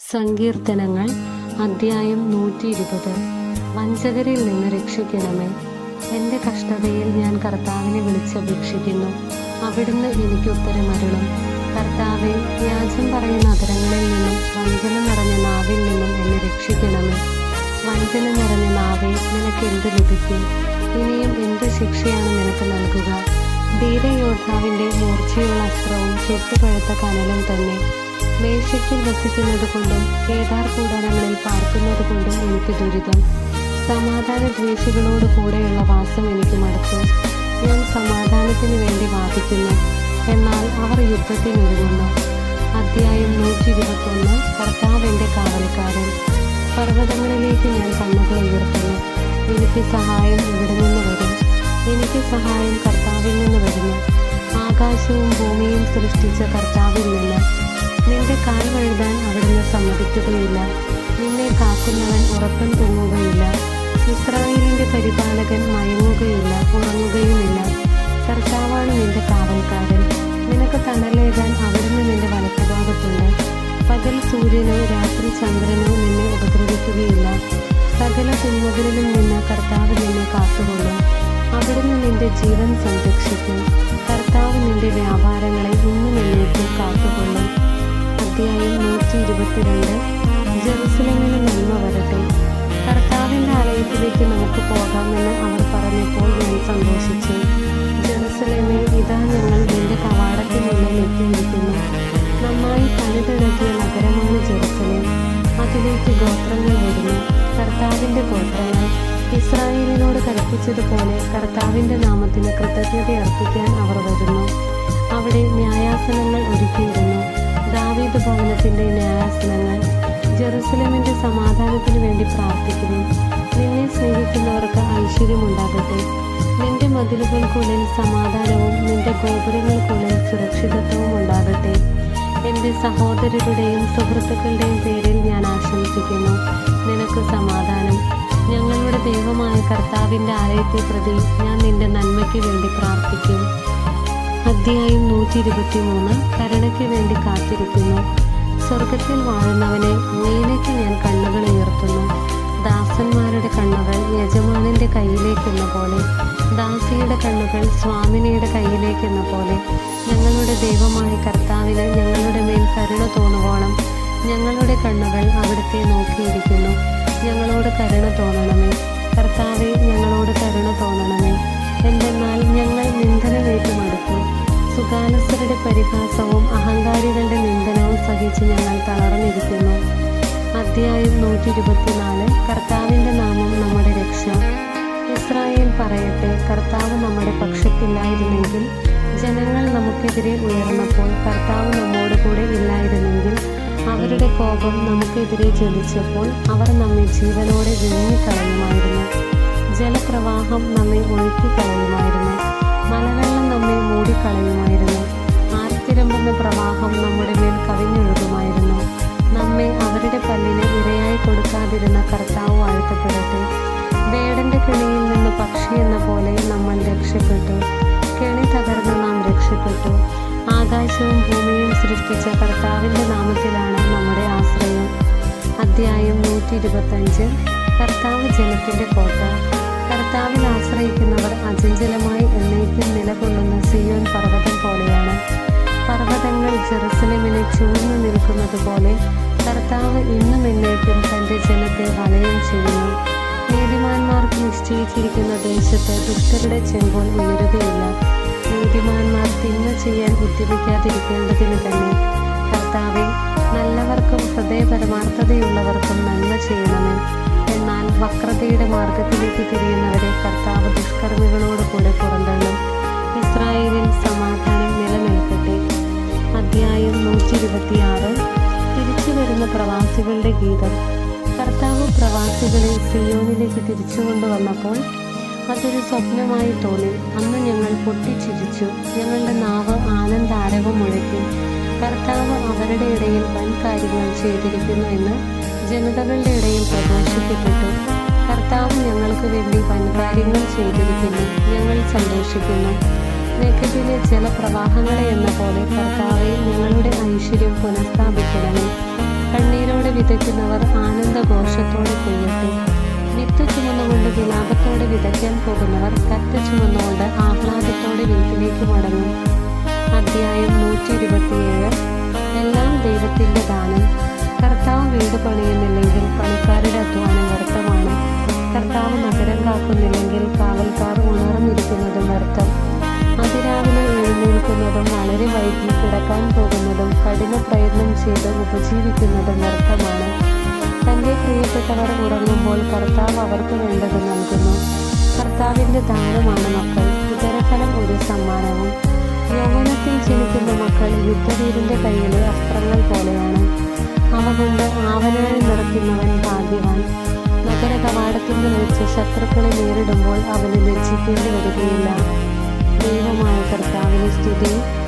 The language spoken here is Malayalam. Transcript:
സങ്കീർത്തനങ്ങൾ അദ്ധ്യായം നൂറ്റി ഇരുപത് വഞ്ചകരിൽ നിന്ന് രക്ഷിക്കണമേ. എന്റെ കഷ്ടതയിൽ ഞാൻ കർത്താവിനെ വിളിച്ചപേക്ഷിക്കുന്നു. അവിടുന്ന് എനിക്ക് ഉത്തരമരുളും. കർത്താവെ വ്യാജം പറയുന്ന നഗരങ്ങളിൽ നിന്നും വഞ്ചന നിറഞ്ഞ നാവിൽ നിന്നും എന്നെ രക്ഷിക്കണമേ. വഞ്ചന നിറഞ്ഞ നാവെ നിനക്ക് എന്ത് ലഭിക്കും? ഇനിയും എന്ത് ശിക്ഷയാണ് നിനക്ക് നൽകുക? ധീരയോദ്ധാവിന്റെ മൂർച്ചയുള്ള അസ്ത്രവും ചുട്ടുപഴുത്ത കനലും തന്നെ. മേശയ്ക്കിൽ വസിക്കുന്നത് കൊണ്ടും കേദാർ കൂടാരങ്ങളിൽ പാർക്കുന്നത് കൊണ്ടും എനിക്ക് ദുരിതം. സമാധാന ദ്വേഷികളോട് കൂടെയുള്ള വാസം എനിക്ക് മടുത്തു. ഞാൻ സമാധാനത്തിന് വേണ്ടി വാദിക്കുന്നു. എന്നാൽ അവർ യുദ്ധത്തിനൊരുങ്ങുന്നു അധ്യായം നൂറ്റി ഇരുപത്തൊന്ന് കർത്താവ് എന്റെ കാവൽക്കാരൻ. പർവതങ്ങളിലേക്ക് ഞാൻ കണ്ണുകൾ ഉയർത്തുന്നു. എനിക്ക് സഹായം ഇവിടെ നിന്ന് വരും. എനിക്ക് സഹായം കർത്താവിൽ നിന്ന് വരുന്നു. ആകാശവും ഭൂമിയും സൃഷ്ടിച്ച കർത്താവിൽ നിന്ന്. സമ്മതിക്കുകയില്ല. നിന്നെ കാക്കുന്നവൻ ഉറക്കം തൂങ്ങുകയില്ല. ഇസ്രായേലിന്റെ പരിപാലകൻ മയങ്ങുകയില്ല ഉറങ്ങുകയുമില്ല. കർത്താവാണ് നിന്റെ കാവൽക്കാരൻ. നിനക്ക് തണലേകാൻ അവിടുന്ന് നിന്റെ വലത്തുഭാഗത്തുണ്ട്. പകൽ സൂര്യനോ രാത്രി ചന്ദ്രനോ നിന്നെ ഉപദ്രവിക്കുകയില്ല. സകല തിന്മകളിലും നിന്ന് കർത്താവ് നിന്നെ കാത്തുകൊള്ളും. അവിടുന്ന് നിന്റെ ജീവൻ സംരക്ഷിക്കും. കർത്താവ് നിന്റെ വ്യാപാരങ്ങളെ ഇന്നും എന്നേക്കും കാത്തുകൊള്ളും. അധ്യായം നൂറ്റി ഇരുപത്തിരണ്ട് ജെറുസലേമിന് നന്മ വരട്ടെ. കർത്താവിന്റെ ആലയത്തിലേക്ക് നമുക്ക് പോകാമെന്ന് അവർ പറഞ്ഞപ്പോൾ ഞാൻ സന്തോഷിച്ചു. ജെറുസലേമിൽ ഇതാ ഞങ്ങൾ നിന്റെ കവാടത്തിനുള്ളിൽ എത്തിയിരിക്കുന്നു. നന്നായി പണിതിണക്കിയ നഗരമാണ് ജെറുസലേം. അതിലേക്ക് ഗോത്രങ്ങൾ വരുന്നു. കർത്താവിന്റെ ഗോത്രങ്ങൾ. ഇസ്രായേലിനോട് കൽപ്പിച്ചതുപോലെ കർത്താവിന്റെ നാമത്തിന് കൃതജ്ഞത അർപ്പിക്കാൻ അവർ വരുന്നു. അവിടെ ന്യായാസനങ്ങൾ ദാവീദ് ഭവനത്തിന്റെ ന്യായാസനങ്ങൾ ജെറുസലമിന്റെ സമാധാനത്തിന് വേണ്ടി പ്രാർത്ഥിക്കുന്നു. നിന്നെ സ്നേഹിക്കുന്നവർക്ക് ഐശ്വര്യമുണ്ടാകട്ടെ. നിന്റെ മതിലുകൾക്കുള്ളിൽ സമാധാനവും നിന്റെ ഗോപുരങ്ങൾക്കുള്ളിൽ സുരക്ഷിതത്വവും ഉണ്ടാകട്ടെ. എന്റെ സഹോദരരുടെയും സുഹൃത്തുക്കളുടെയും പേരിൽ ഞാൻ ആശംസിക്കുന്നു. നിനക്ക് സമാധാനം. ഞങ്ങളുടെ ദൈവമായ കർത്താവിന്റെ ആലയത്തെ പ്രതി ഞാൻ നിന്റെ നന്മയ്ക്ക് വേണ്ടി പ്രാർത്ഥിക്കും. അധ്യായം നൂറ്റി ഇരുപത്തി മൂന്ന് കരുണയ്ക്ക് വേണ്ടി കാത്തിരിക്കുന്നു. സ്വർഗത്തിൽ വാഴുന്നവനെ മേലേക്ക് ഞാൻ കണ്ണുകൾ ഉയർത്തുന്നു. ദാസന്മാരുടെ കണ്ണുകൾ യജമാനന്റെ കയ്യിലേക്കെന്ന പോലെ ദാസിയുടെ കണ്ണുകൾ സ്വാമിനിയുടെ കയ്യിലേക്കെന്ന പോലെ ഞങ്ങളുടെ ദൈവമായ കർത്താവിന് ഞങ്ങളുടെ മേൽ കരുണ തോന്നുവോണം. ഞങ്ങളുടെ കണ്ണുകൾ അവിടുത്തെ നോക്കിയിരിക്കുന്നു. ഞങ്ങളോട് കരുണ തോന്നണമേ. കർത്താവെ ഞങ്ങളോട് കരുണ തോന്നണമേ. എന്തെന്നാൽ ഞങ്ങൾ നിന്ദനമേറ്റുമാണ് പരിഹാസവും അഹങ്കാരികളുടെ നിന്ദനവും സഹിച്ച് ഞങ്ങൾ തളർന്നിരിക്കുന്നു. അധ്യായം നൂറ്റി ഇരുപത്തിനാല് കർത്താവിന്റെ നാമം നമ്മുടെ രക്ഷ. ഇസ്രായേൽ പറയട്ടെ കർത്താവ് നമ്മുടെ പക്ഷത്തില്ലായിരുന്നെങ്കിൽ ജനങ്ങൾ നമുക്കെതിരെ ഉയർന്നപ്പോൾ കർത്താവ് നമ്മോട് കൂടെ ഇല്ലായിരുന്നെങ്കിൽ അവരുടെ കോപം നമുക്കെതിരെ ജ്വലിച്ചപ്പോൾ അവർ നമ്മെ ജീവനോടെ വിഴുങ്ങിക്കളയുമായിരുന്നു. ജലപ്രവാഹം നമ്മെ ഒഴുക്കിക്കളയുമായിരുന്നു. മലവെള്ളം നമ്മെ മൂടിക്കളയുമായിരുന്നു. ആർത്തിരമ്പുന്ന പ്രവാഹം നമ്മുടെ മേൽ കവിഞ്ഞൊഴുകുമായിരുന്നു നമ്മെ അവരുടെ പല്ലിന് ഇരയായി കൊടുക്കാതിരുന്ന കർത്താവ് വാഴ്ത്തപ്പെടട്ടെ. വേടന്റെ കെണിയിൽ നിന്ന് പക്ഷി എന്ന പോലെ നമ്മൾ രക്ഷപ്പെട്ടു. കെണി തകർന്ന് നാം രക്ഷപ്പെട്ടു. ആകാശവും ഭൂമിയും സൃഷ്ടിച്ച കർത്താവിന്റെ നാമത്തിലാണ് നമ്മുടെ ആശ്രയം. അധ്യായം നൂറ്റി ഇരുപത്തഞ്ച് കർത്താവ് ജനത്തിന്റെ കോട്ട. കർത്താവിൽ ആശ്രയിക്കുന്നവർ അചഞ്ചലമായി ചൂഴ്ന്നു നിൽക്കുന്നത് പോലെ കർത്താവ് ഇന്നും എന്നേക്കും തന്റെ ജനത്തെ വലയം ചെയ്യുന്നു. നീതിമാന്മാർക്ക് നിശ്ചയിച്ചിരിക്കുന്ന ദേശത്ത് ദുഷ്ടരുടെ ചെങ്കോൽ ഉയരുകയില്ല. നീതിമാന്മാർ തിന്മ ചെയ്യാൻ ഉദ്യമിക്കാതിരിക്കേണ്ടതിന് തന്നെ കർത്താവെ നല്ലവർക്കും ഹൃദയപരമാർത്ഥതയുള്ളവർക്കും നന്മ ചെയ്യണമേ. എന്നാൽ വക്രതയുടെ മാർഗത്തിലേക്ക് തിരിയുന്നവരെ കർത്താവ് ദുഷ്കർമ്മികളോട് കൂടെ പുറന്തള്ളും. ഇസ്രായേലിൽ സമാധാനം ഇരുപത്തിയാറ് തിരിച്ചു വരുന്ന പ്രവാസികളുടെ ഗീതം. കർത്താവ് പ്രവാസികളെ സിയോനിലേക്ക് തിരിച്ചു കൊണ്ടുവന്നപ്പോൾ അതൊരു സ്വപ്നമായി തോന്നി. അന്ന് ഞങ്ങൾ പൊട്ടിച്ചിരിച്ചു. ഞങ്ങളുടെ നാവ് ആനന്ദാരവം മുഴക്കി. കർത്താവ് അവരുടെ ഇടയിൽ വൻ കാര്യങ്ങൾ ചെയ്തിരിക്കുന്നു എന്ന് ജനതകളുടെ ഇടയിൽ പ്രഘോഷിക്കപ്പെട്ടു കർത്താവ് ഞങ്ങൾക്ക് വേണ്ടി വൻ കാര്യങ്ങൾ ചെയ്തിരിക്കുന്നു. ഞങ്ങൾ സന്തോഷിക്കുന്നു. നെഗറ്റിലെ ജലപ്രവാഹങ്ങളെ എന്ന പോലെ കർത്താവെ ഞങ്ങളുടെ ഐശ്വര്യം പുനഃസ്ഥാപിക്കണമേ. കണ്ണീരോടെ വിതയ്ക്കുന്നവർ ആനന്ദഘോഷത്തോടെ കൊയ്യട്ടെ. വിത്ത് ചുമന്നുകൊണ്ട് വിലാപത്തോടെ വിതയ്ക്കാൻ പോകുന്നവർ കത്ത് ചുമന്നുകൊണ്ട് ആഹ്ലാദത്തോടെ വീട്ടിലേക്ക് മടങ്ങും. അധ്യായം നൂറ്റി ഇരുപത്തിയേഴ് എല്ലാം ദൈവത്തിന്റെ ചെയ്ത് ഉപജീവിക്കുന്നത് വ്യർത്ഥമാണ്. തന്റെ പ്രിയപ്പെട്ടവർ ഉറങ്ങുമ്പോൾ കർത്താവ് അവർക്ക് വേണ്ടത് നൽകുന്നു. കർത്താവിന്റെ ദാനമാണ് മക്കൾ. ഇതരഫലം ഒരു സമ്മാനവും. യൗവനത്തിൽ ജനിക്കുന്ന മക്കൾ യുദ്ധവീരന്റെ കയ്യിലെ അസ്ത്രങ്ങൾ പോലെയാണ്. അവ കൊണ്ട് ആവനാഴി നിറയ്ക്കുന്നവൻ ഭാഗ്യവാൻ. നഗര കവാടത്തിൽ വെച്ച് ശത്രുക്കളെ നേരിടുമ്പോൾ അവന് ലജ്ജിക്കേണ്ടി വരികയില്ല. ദൈവമായ കർത്താവിന് സ്തുതി.